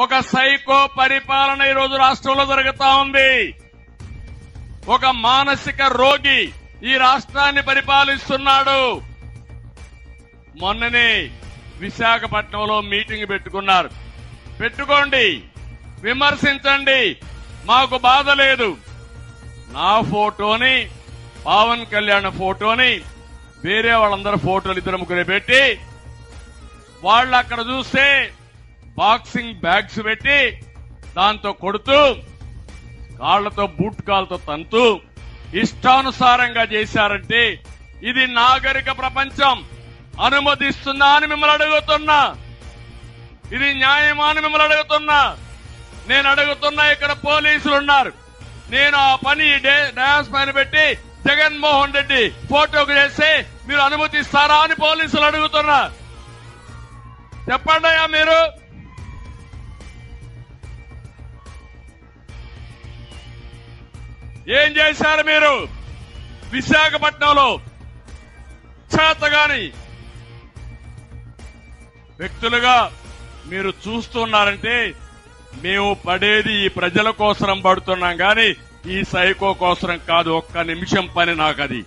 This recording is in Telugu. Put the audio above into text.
ఒక సైకో పరిపాలన ఈ రోజు రాష్ట్రంలో జరుగుతా ఉంది. ఒక మానసిక రోగి ఈ రాష్ట్రాన్ని పరిపాలిస్తున్నాడు. మొన్ననే విశాఖపట్నంలో మీటింగ్ పెట్టుకున్నారు. పెట్టుకోండి విమర్శించండి మాకు బాధ లేదు. నా ఫోటోని పవన్ కళ్యాణ్ ఫోటోని వేరే వాళ్ళందరూ ఫోటోలు ఇద్దరు ముగ్గురే పెట్టి వాళ్ళు అక్కడ చూస్తే బాక్సింగ్ బ్యాగ్స్ పెట్టి దాంతో కొడుతూ కాళ్ళతో బూట్ కాళ్ళతో తంతూ ఇష్టానుసారంగా చేశారంటే ఇది నాగరిక ప్రపంచం. అనుమతిస్తుందా అని మిమ్మల్ని అడుగుతున్నా. ఇది న్యాయమా అని మిమ్మల్ని అడుగుతున్నా. నేను అడుగుతున్నా ఇక్కడ పోలీసులు ఉన్నారు. నేను ఆ పని డే- డయాస్ పైన పెట్టి జగన్మోహన్ రెడ్డి ఫోటోకు చేస్తే మీరు అనుమతిస్తారా అని పోలీసులు అడుగుతున్నా చెప్పండి అయ్యా మీరు. ఏం చేశారు మీరు? విశాఖపట్నంలో చేతగాని వ్యక్తులుగా మీరు చూస్తున్నారంటే మేము పడేది ఈ ప్రజల కోసరం పడుతున్నాం కానీ ఈ సైకో కోసరం కాదు. ఒక్క నిమిషం పని నాకు అది